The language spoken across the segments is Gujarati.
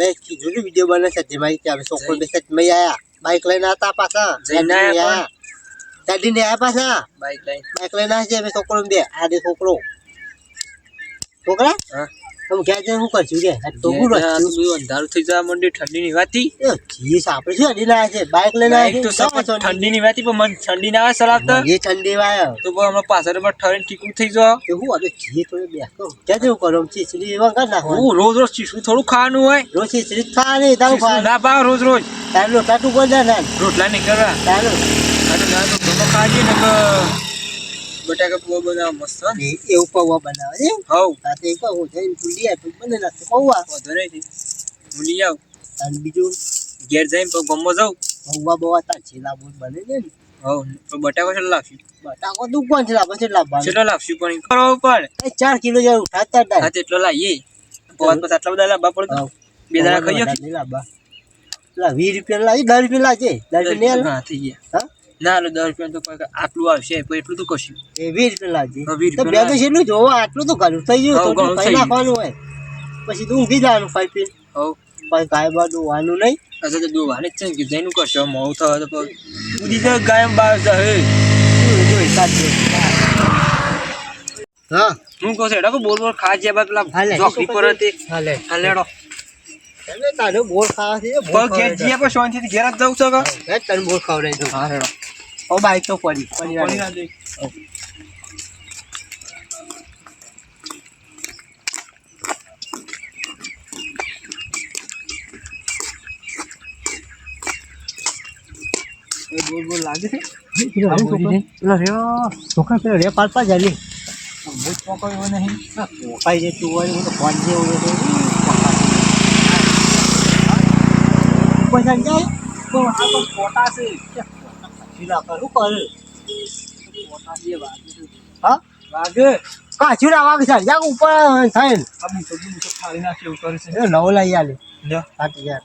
મેં કીધું ને વીડિયો બને છે જેમાં કે અમે છોકરો બેસે મેં આયા. બાઈક લઈને હતા પાછા. જઈને આયા. ગાડીને આયા પાછા. બાઈક લઈને. બાઈક લઈને આવ્યા છે અમે છોકરો બે. આ દે છોકરો. છોકરા? હા. તમે ક્યાં શું કરશું કે? તો અંધારું થઈ જવા માંડ્યું ઠંડીની વાતી. જીસ આપણે છે આવ્યા છે? બાઇક લઈને બાઈક તો સખત ઠંડીની વાતી પણ મને ઠંડી ના આવે ચલાવતા એ ઠંડી વાયો. તો પણ હમણાં પાછળ ઠરીને ઠીકું થઈ જાવ કે હું હવે જીએ થોડે બેસો ક્યાં જેવું કરો? ચીચડી એવા કર નાખો હું રોજ રોજ ચીસું થોડું ખાવાનું હોય. રોજ ચીચડી ખાવાની તારું ના ભાવ રોજ રોજ. તારું લોટા તું ના રોટલા નહીં કરવા. તારું. અને ના તો ગમો ખાજે ને બટાકા પૌવા બનાવવા મસ્ત એવું પૌવા બનાવે છે? હવ. સાથે એક હું જઈને ભૂલી આ તું બને નાખે પૌવા. વાંધો નહીં હું લઈ આવું. અને બીજું? ઘેર જઈને ગમો જાઉં. પૌવા બવા તા છેલ્લા બોલ બને છે ને. હઉ તો બટાકા કેટલા લાવશું. બટાકો તું કોણ છે લાવવા છે લાવવા છેલ્લો લાવશું પણ કરો પડે ચાર કિલો જેવું ઉઠાતા જ હા તેટલો લાવીએ. પૌવા પછી આટલા બધા લાવવા પડે. બે દાડા ખાઈ શકીએ લાવવા પેલા વીસ રૂપિયા લાવી દસ રૂપિયા લાવજે. દસ રૂપિયા હા થઈ ગયા. હા? ના લો દસ રૂપિયા તો કોઈ આટલું આવશે એટલું તો કશું. એ વીસ રૂપિયા લાવજે વીસ રૂપિયા તો છેલ્લું જોવો આટલું તો ઘણું થઈ ગયું થઈ નાખવાનું હોય. પછી તું ઊંઘી જવાનું ફાઈ પી. હવ. પછી ગાય બાર દોવાનું નહીં. અચ્છા તો દોવાની જ છે ને કે જઈનું કરશો મોડું થવા તો પછી ઉડી જાય ગાય બહાર જાય હા. હું. કહું છું એડો બોલ બોલ ખા જે બાદ પેલા જોખરી પર હતી. હાલે. હા લેડો તમે તારે બોલ ખાવા છે બોલ ઘેર જઈએ પણ શાંતિથી ઘેર જ જાઉં છો કે તને બોલ ખવડાવી દઉં હા લેડો ઓ બાઈક તો પડી પડી પાણી રાખે. ના દે. એ બોલ બોલ લાગે છે પેલો રહ્યો છોકરા પેલો રે પાડપા જાય બહુ ચોકડ્યો નહીં પોકાઈ જતું હોય હું તો ફોન જેવું હોય તો પૈસા જાય તો આ તો ખોટા છે શીલા કરું કર ખોટા જે વાગે છે. હા? વાગે? કાચું વાગે છે? જા ઉપર થાય ને આ બુસો બુસો ફાડી નાખે એવું કરે છે. એ નવો લઈ આલે. લ્યો સાચી જાય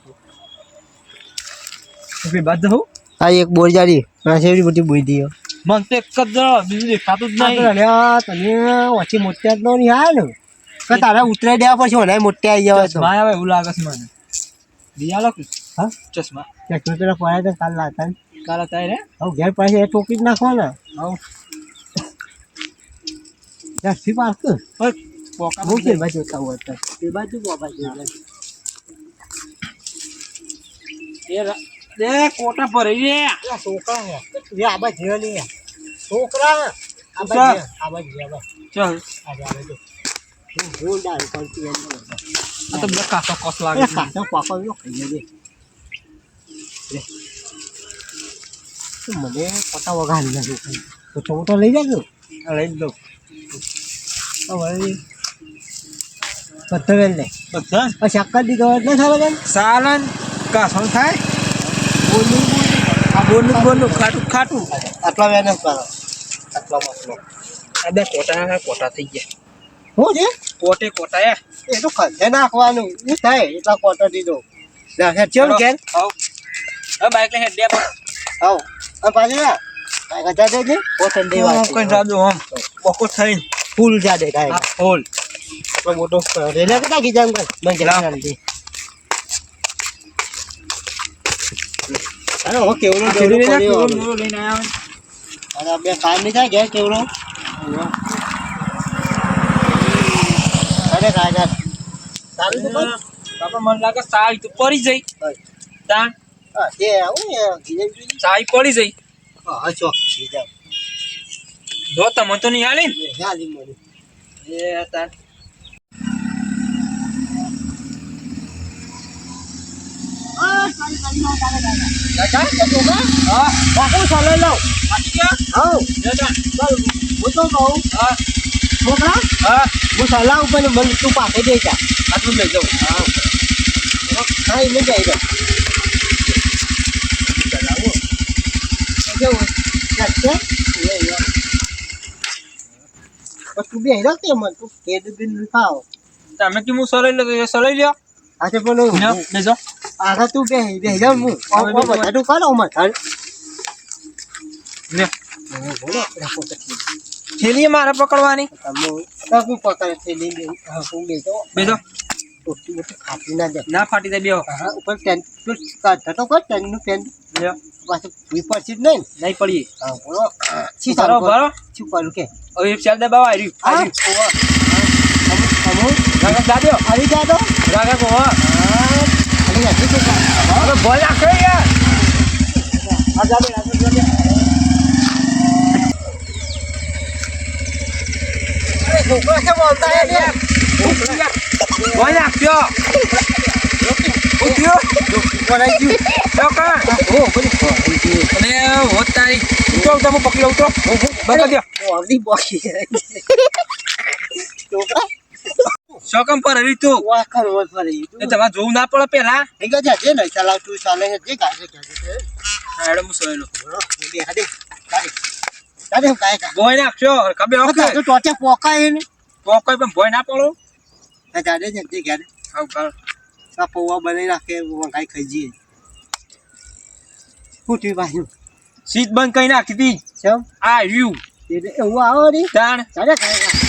પછી બાદ દઉં. આ એક બોર જાડી એવડી મોટી બોઈ દીયો મન તો એક જ બીજું દેખાતું જ નહીં. તને ઓછી મોટી જ નો નહીં ને કે તારે ઉતરાઈ દેવા પડશે મને મોટી આવી જવા તો ચશ્મા આવે એવું લાગે છે મને. લોકો હા? ચશ્મા. ચશ્મા પેલા પડ્યા તો કાલ લાતા ને. કાલા તાય રે હવે ઘેર પાસે એ ટોકી જ નાખવાના. આવ. દસથી પાસ કર પોકા મૂકી બાજુ જોતા હોય તો. બાજુ બો બાજુ એ કોટા પર રે. આ છોકરા હે આ બાજુ જેલી છોકરા! આ. બાજુ આ બાજુ આ બાજુ ચલ. આ બાજુ હું ભૂલ એમ આ તો બધા કાસો કોસ લાગે છે. કાચો મને પટા વગાડી નાખ્યું તો મોટો લઈ જાજો. લઈ દઉં. હવે પથ્થર લે પથ્થર? પછી અક્કર દીધો ના થાય બધા સાલન. કાસો થાય? બોલું બોલું. બોલું ખાટું ખાટું. આટલા વેન કરો. આટલા મસલો આ બે કોટા કોટા થઈ ગયા. હું છે? કોટે કોટા એ તો ખંડે નાખવાનું. એ થાય એટલા કોટા દીધો ના હેડ ચેવું કે હવે. બાઈક લઈ હેડ દે પણ પાછી કાંઈ ગજા દેજે કોટન દેવા કોઈ રાજો આમ. બકો થઈને. ફૂલ જા કાંઈ. આ ફોલ. મોટો રેલે કેટલા કીધા મને કેટલા નથી અરે હું કેવડો કેવડો લઈને પડ્યો આ કેવડો લઈને આયા અને બે કામ નહીં થાય ગયા કેવડો? અરે કાકા. તારું તો. બાપા મને લાગે સાઈ તો પડી જઈ તાણ. તે આવું ને પડી જઈ હા, ચોક. બીજા. જો તમે તો નહીં હાલે ને એ હાલી મને. એ તાર કાકા, હા કાકા, હું ચાલે લઉં. પાછી ગયા હાઉ, લે હું હા બોકા, હા હું ચાલા ઉપર મને તું પાસે દે. આટલું લઈ જાઉં હા. હા, એને જઈ દો. ચલાવો. એ. પણ તું બેહી રહ્યો કે મને તું કેદ બિન ખાવ તમે કે હું સલાઈ લે એ સલાઈ લ્યો આ બોલો જાઓ આગળ તું બે બે જાઉં હું ઓ બધા તું કાલો મત હાલ લે બોલો. થેલી મારે પકડવાની તમે તો હું પકડે બેહી જાઉં બેજો ટોટી મોટી ફાટી ના જાય. ના ફાટી જાય બેહો. હા ઉપર ટેન પેલું કાઢતો કર ટેન્ટનું પેન્ટ લ્યો. પાછું ભૂઈ પડશે જ નહીં? નહીં પડી હા બોલો. શું સારો ભરો શું કરું કે? હવે ચાલ દબાવ આવ્યું હા આવ્યું અમુ રાગા દાદ્યો આવી જા તો રાગા કો હા. અલી હજી તો હા હવે ભોય યાર આ આ જાને અરે છોકરા કેમ બોલતા હે લે ભોય નાખ્યો ઉઠ્યો બોલાઈ ગયું ચોકા ઓ બોલી બોલાઈ ગયું અને હોત તારી ઉતરો ઉતરો હું પકડી લઉં ઉતરો બંધ દો બોલી બોલી છોકરા શોકમ પર હરી તું વાહ કર વોલ ફરી એ તમારે જોવું ના પડે પેલા નહીં કે જે નહીં ચલાવ તું ચાલે છે જે છે હેડો હું સોયલો બોલો બે હાડે ગાડી હું કાય કા ભોય નાખશો ખબર તો ઓકે તો ટોટે પોકાય ને તો કોઈ પણ ભોય ના પડો ગાડે છે જે ગાડે આ પૌવા બનાવી નાખે વંગાઈ ખાઈ જઈએ શું થયું પાછું સીટ બંધ કરી નાખી હતી. આ રહ્યું. એટલે એવું આવો ને તાણ. કાય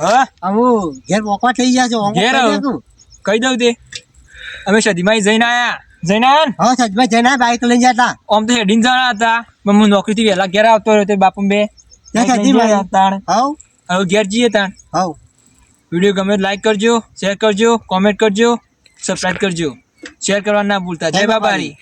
હા? આવું ઘેર પોકવા થઈ ગયા છો ઘેર કરી આવું. નાખું. કહી દઉં તે. અમે સદીમાં જઈને આયા. જઈને આયા હા સજભાઈ જઈને બાઈક લઈને જતા આમ તો હેડીને જણા હતા. પણ હું નોકરીથી વહેલા ઘેર આવતો રહ્યો તે બાપુ બે. તાણ હવ હવે ઘેર જઈએ તાણ. હવ વીડિયો ગમે લાઈક કરજો શેર કરજો કોમેન્ટ કરજો સબસ્ક્રાઈબ કરજો. શેર કરવા ના ભૂલતા. જય બાબારી.